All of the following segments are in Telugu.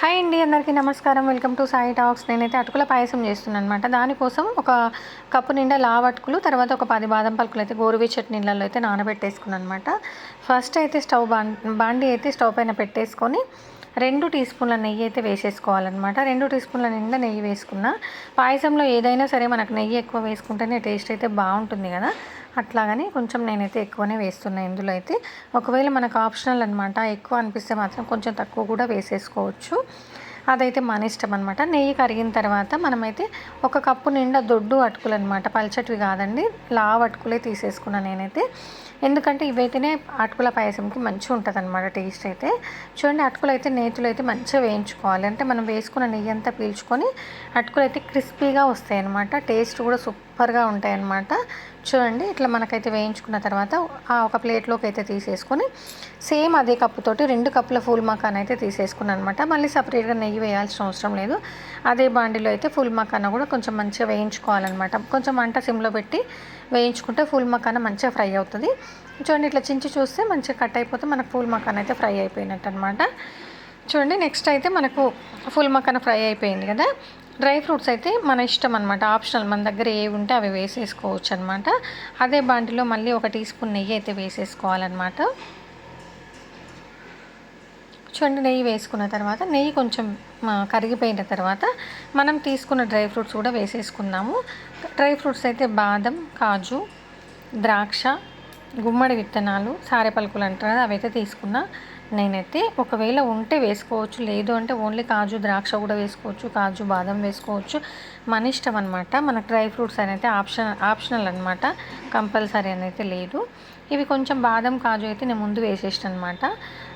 హాయ్ అండి అందరికీ నమస్కారం. Welcome to Sai talks. నేనైతే అటుకుల పాయసం చేస్తున్నాను అనమాట దానికోసం ఒక కప్పు నిండా లావు అటుకులు తర్వాత ఒక పది బాదం పలుకులు అయితే గోరువెచ్చటి నీళ్ళల్లో అయితే నానబెట్టేసుకున్నాను అనమాట ఫస్ట్ అయితే స్టవ్ బాం బాండి అయితే స్టవ్ పైన పెట్టేసుకొని రెండు టీ స్పూన్ల నెయ్యి అయితే వేసేసుకోవాలన్నమాట. రెండు టీ స్పూన్ల నిండా నెయ్యి వేసుకున్న పాయసంలో ఏదైనా సరే మనకు నెయ్యి ఎక్కువ వేసుకుంటేనే టేస్ట్ అయితే బాగుంటుంది కదా. అట్లాగని కొంచెం నేనైతే ఎక్కువనే వేస్తున్నాను ఇందులో అయితే. ఒకవేళ మనకు ఆప్షనల్ అనమాట ఎక్కువ అనిపిస్తే మాత్రం కొంచెం తక్కువ కూడా వేసేసుకోవచ్చు. అదైతే మన ఇష్టం అనమాట నెయ్యి కరిగిన తర్వాత మనమైతే ఒక కప్పు నిండా దొడ్డు అటుకులు అనమాట పల్చటివి కాదండి. లావ్ అటుకులే తీసేసుకున్నా నేనైతే. ఎందుకంటే ఇవైతేనే అటుకుల పాయసంకి మంచిగా ఉంటుంది అనమాట టేస్ట్ అయితే. చూడండి అటుకులు అయితే నేతులు అయితే మంచిగా వేయించుకోవాలి. అంటే మనం వేసుకున్న నెయ్యి అంతా పీల్చుకొని అటుకులు అయితే క్రిస్పీగా వస్తాయి అనమాట టేస్ట్ కూడా సూపర్గా ఉంటాయన్నమాట. చూడండి ఇట్లా మనకైతే వేయించుకున్న తర్వాత ఆ ఒక ప్లేట్లోకి అయితే తీసేసుకొని సేమ్ అదే కప్పుతోటి రెండు కప్పుల ఫుల్ మకాన్ అయితే తీసేసుకున్నాను అనమాట మళ్ళీ సపరేట్గా నెయ్యి వేయాల్సిన అవసరం లేదు. అదే బాండిలో అయితే ఫుల్ మకాన కూడా కొంచెం మంచిగా వేయించుకోవాలన్నమాట. కొంచెం మంట సిమ్లో పెట్టి వేయించుకుంటే ఫుల్ మకాన మంచిగా ఫ్రై అవుతుంది. చూడండి ఇట్లా చించి చూస్తే మంచిగా కట్ అయిపోతే మనకు ఫుల్ మకాన్ అయితే ఫ్రై అయిపోయినట్టు అనమాట చూడండి నెక్స్ట్ అయితే మనకు ఫుల్ మకాన ఫ్రై అయిపోయింది కదా. డ్రై ఫ్రూట్స్ అయితే మన ఇష్టం అనమాట ఆప్షనల్ మన దగ్గర ఏవి ఉంటే అవి వేసేసుకోవచ్చు అనమాట అదే బాంటిలో మళ్ళీ ఒక టీ స్పూన్ నెయ్యి అయితే వేసేసుకోవాలన్నమాట. చూడండి నెయ్యి వేసుకున్న తర్వాత నెయ్యి కొంచెం కరిగిపోయిన తర్వాత మనం తీసుకున్న డ్రై ఫ్రూట్స్ కూడా వేసేసుకుందాము. డ్రై ఫ్రూట్స్ అయితే బాదం కాజు ద్రాక్ష గుమ్మడి విత్తనాలు సారెపలుకులు అంటారు అవైతే తీసుకున్నా నేనైతే ఒకవేళ ఉంటే వేసుకోవచ్చు లేదు అంటే ఓన్లీ కాజు ద్రాక్ష కూడా వేసుకోవచ్చు కాజు బాదం వేసుకోవచ్చు. మన ఇష్టం అనమాట మనకు డ్రై ఫ్రూట్స్ అనైతే ఆప్షన్ ఆప్షనల్ అనమాట కంపల్సరీ అయితే లేదు. ఇవి కొంచెం బాదం కాజు అయితే నేను ముందు వేసేసాను అనమాట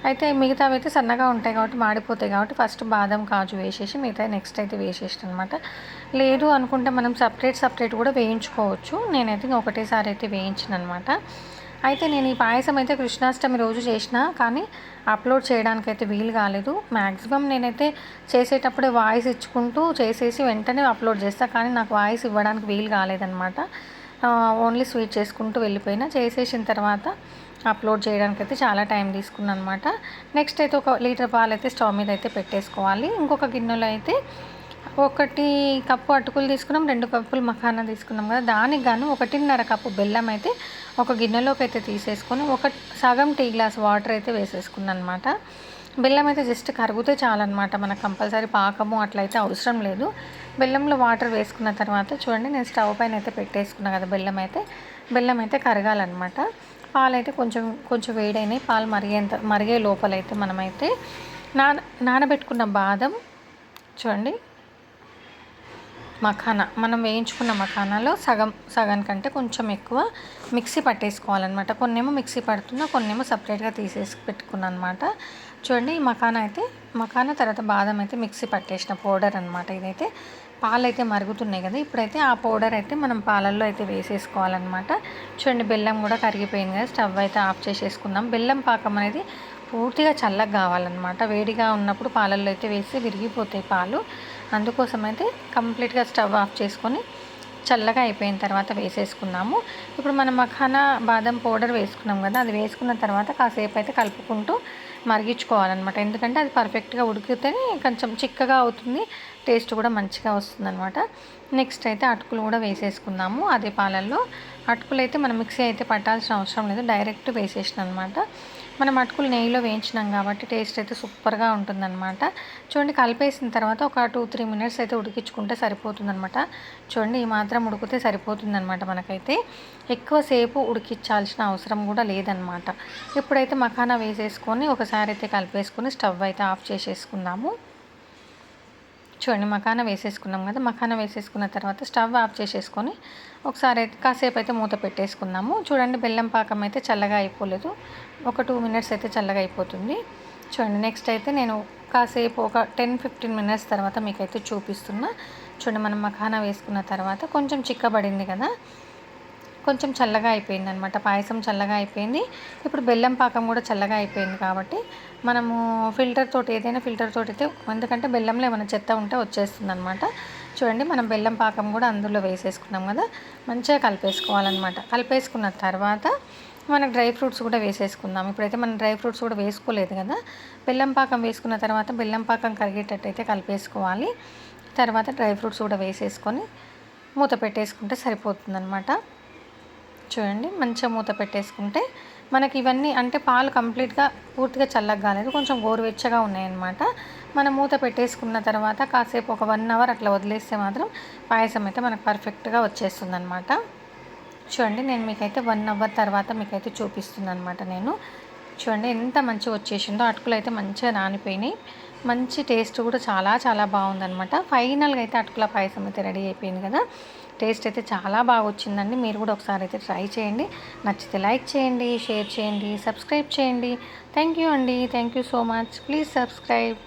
అయితే మిగతావి అయితే సన్నగా ఉంటాయి కాబట్టి మాడిపోతాయి కాబట్టి ఫస్ట్ బాదం కాజు వేసేసి మిగతా నెక్స్ట్ అయితే వేసేసాను అనమాట లేదు అనుకుంటే మనం సపరేట్ సపరేట్ కూడా వేయించుకోవచ్చు. నేనైతే ఒకటేసారి అయితే వేయించాను అనమాట అయితే నేను ఈ పాయసం అయితే కృష్ణాష్టమి రోజు చేసిన కానీ అప్లోడ్ చేయడానికి అయితే వీలు కాలేదు. మ్యాక్సిమం నేనైతే చేసేటప్పుడే వాయిస్ ఇచ్చుకుంటూ చేసేసి వెంటనే అప్లోడ్ చేస్తాను కానీ నాకు వాయిస్ ఇవ్వడానికి వీలు కాలేదనమాట ఓన్లీ స్వీట్ చేసుకుంటూ వెళ్ళిపోయినా చేసేసిన తర్వాత అప్లోడ్ చేయడానికి అయితే చాలా టైం తీసుకున్నాను అనమాట నెక్స్ట్ అయితే ఒక లీటర్ పాలు అయితే స్టవ్ మీద అయితే పెట్టేసుకోవాలి. ఇంకొక గిన్నెలో అయితే ఒకటి కప్పు అటుకులు తీసుకున్నాం రెండు కప్పులు మఖానా తీసుకున్నాం కదా. దానికి గాను ఒకటిన్నర కప్పు బెల్లం అయితే ఒక గిన్నెలోకి అయితే తీసేసుకొని ఒక సగం టీ గ్లాస్ వాటర్ అయితే వేసేసుకున్నాను అనమాట బెల్లం అయితే జస్ట్ కరిగితే చాలన్నమాట మనకు కంపల్సరీ పాకము అట్లయితే అవసరం లేదు. బెల్లంలో వాటర్ వేసుకున్న తర్వాత చూడండి నేను స్టవ్ పైన అయితే పెట్టేసుకున్నాను కదా బెల్లం అయితే. బెల్లం అయితే కరగాలన్నమాట. పాలు అయితే కొంచెం కొంచెం వేడైనాయి పాలు మరిగేంత మరిగే లోపలైతే మనమైతే నాన నానబెట్టుకున్న బాదం చూడండి మఖానా మనం వేయించుకున్న మఖానాలో సగం సగం కంటే కొంచెం ఎక్కువ మిక్సీ పట్టేసుకోవాలన్నమాట. కొన్నేమో మిక్సీ పడుతున్నా కొన్నేమో సపరేట్గా తీసేసి పెట్టుకున్నాను అనమాట చూడండి ఈ మఖానా అయితే మఖానా తర్వాత బాదం అయితే మిక్సీ పట్టేసిన పౌడర్ అనమాట ఇదైతే. పాలు అయితే మరుగుతున్నాయి కదా ఇప్పుడైతే ఆ పౌడర్ అయితే మనం పాలల్లో అయితే వేసేసుకోవాలన్నమాట. చూడండి బెల్లం కూడా కరిగిపోయింది కదా స్టవ్ అయితే ఆఫ్ చేసేసుకుందాం. బెల్లం పాకం అనేది పూర్తిగా చల్లగా కావాలన్నమాట. వేడిగా ఉన్నప్పుడు పాలల్లో అయితే వేసి విరిగిపోతాయి పాలు. అందుకోసం అయితే కంప్లీట్గా స్టవ్ ఆఫ్ చేసుకొని చల్లగా అయిపోయిన తర్వాత వేసేసుకున్నాము. ఇప్పుడు మనం మఖానా బాదం పౌడర్ వేసుకున్నాం కదా అది వేసుకున్న తర్వాత కాసేపు అయితే కలుపుకుంటూ మరిగించుకోవాలన్నమాట. ఎందుకంటే అది పర్ఫెక్ట్గా ఉడికితేనే కొంచెం చిక్కగా అవుతుంది టేస్ట్ కూడా మంచిగా వస్తుంది అనమాట నెక్స్ట్ అయితే అటుకులు కూడా వేసేసుకున్నాము. అదే పాలల్లో అటుకులు అయితే మనం మిక్సీ అయితే పట్టాల్సిన అవసరం లేదు డైరెక్ట్ వేసేసిన అనమాట మనం అటుకులు నెయ్యిలో వేయించినాం కాబట్టి టేస్ట్ అయితే సూపర్గా ఉంటుందన్నమాట. చూడండి కలిపేసిన తర్వాత ఒక టూ త్రీ మినిట్స్ అయితే ఉడికించుకుంటే సరిపోతుందన్నమాట. చూడండి ఈ మాత్రం ఉడికితే సరిపోతుందన్నమాట మనకైతే. ఎక్కువసేపు ఉడికించాల్సిన అవసరం కూడా లేదనమాట ఇప్పుడైతే మఖానా వేసేసుకొని ఒకసారి అయితే కలిపేసుకొని స్టవ్ అయితే ఆఫ్ చేసేసుకుందాము. చూడండి మకాన వేసేసుకున్నాం కదా మకాన వేసేసుకున్న తర్వాత స్టవ్ ఆఫ్ చేసేసుకొని ఒకసారి అయితే కాసేపు అయితే మూత పెట్టేసుకున్నాము చూడండి బెల్లం పాకం అయితే చల్లగా అయిపోలేదు. ఒక టూ మినిట్స్ అయితే చల్లగా అయిపోతుంది. చూడండి నెక్స్ట్ అయితే నేను కాసేపు ఒక టెన్ ఫిఫ్టీన్ మినిట్స్ తర్వాత మీకైతే చూపిస్తున్నా. చూడండి మనం మఖానా వేసుకున్న తర్వాత కొంచెం చిక్కబడింది కదా. కొంచెం చల్లగా అయిపోయింది అనమాట పాయసం చల్లగా అయిపోయింది. ఇప్పుడు బెల్లం పాకం కూడా చల్లగా అయిపోయింది కాబట్టి మనము ఫిల్టర్ తోటి ఏదైనా ఫిల్టర్ తోటి అయితే ఎందుకంటే బెల్లంలో ఏమైనా చెత్త ఉంటే వచ్చేస్తుంది అనమాట చూడండి మనం బెల్లం పాకం కూడా అందులో వేసేసుకున్నాం కదా మంచిగా కలిపేసుకోవాలన్నమాట. కలిపేసుకున్న తర్వాత మనం డ్రై ఫ్రూట్స్ కూడా వేసేసుకుందాం. ఇప్పుడైతే మనం డ్రై ఫ్రూట్స్ కూడా వేసుకోలేదు కదా బెల్లం పాకం వేసుకున్న తర్వాత బెల్లం పాకం కరిగేటట్టు అయితే కలిపేసుకోవాలి. తర్వాత డ్రై ఫ్రూట్స్ కూడా వేసేసుకొని మూత పెట్టేసుకుంటే సరిపోతుందన్నమాట. చూడండి మంచిగా మూత పెట్టేసుకుంటే మనకి ఇవన్నీ అంటే పాలు కంప్లీట్గా పూర్తిగా చల్లగా కాలేదు కొంచెం గోరువెచ్చగా ఉన్నాయన్నమాట. మనం మూత పెట్టేసుకున్న తర్వాత కాసేపు ఒక వన్ అవర్ అట్లా వదిలేస్తే మాత్రం పాయసం అయితే మనకు పర్ఫెక్ట్గా వచ్చేస్తుంది అనమాట చూడండి నేను మీకైతే వన్ అవర్ తర్వాత మీకైతే చూపిస్తుంది అనమాట నేను. చూడండి ఎంత మంచిగా వచ్చేసిందో అటుకులు అయితే మంచిగా నానిపోయినాయి. మంచి టేస్ట్ కూడా చాలా చాలా బాగుందనమాట ఫైనల్గా అయితే అటుకుల పాయసం అయితే రెడీ అయిపోయింది కదా. టేస్ట్ అయితే చాలా బాగా వచ్చిందండి. మీరు కూడా ఒకసారి అయితే ట్రై చేయండి. నచ్చితే లైక్ చేయండి షేర్ చేయండి సబ్స్క్రైబ్ చేయండి. థ్యాంక్ యూ అండి. Thank you so much please subscribe